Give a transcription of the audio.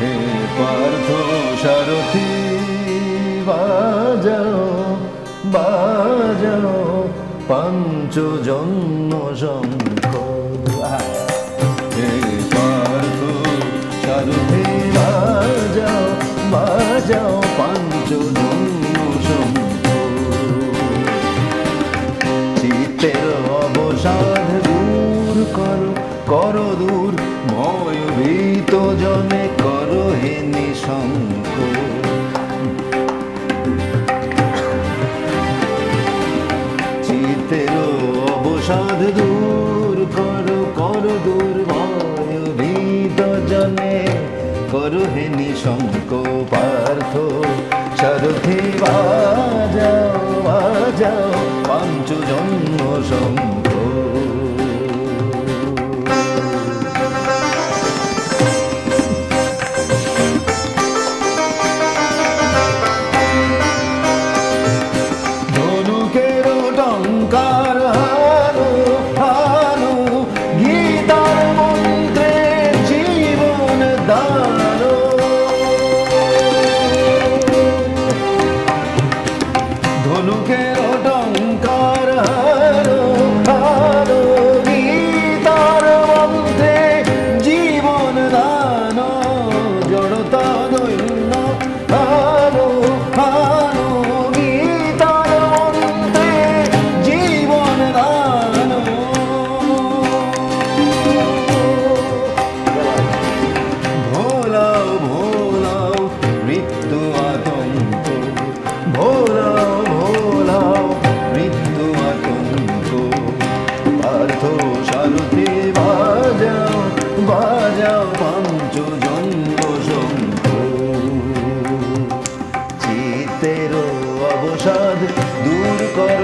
হে পার্থ সারথি, বাজাও বাজাও পঞ্চজন্ম শঙ্খ। হে পার্থ সারথি, বাজাও বাজাও পঞ্চজন্ম শঙ্খ। চিত্তের অবসাদ দূর করো করো দূর ভয় ভীত জনে। করো হে নিশঙ্ক চিত্তের অবসাদ করো করো দূর করো হে নিশঙ্ক পার্থ, সারথি বাজাও বাজাও পঞ্চজন্ম শঙ্খ অনুকের সারথি বাজাও বাজাও পঞ্চজন্য শঙ্কু। চিতের অবসাদ দূর কর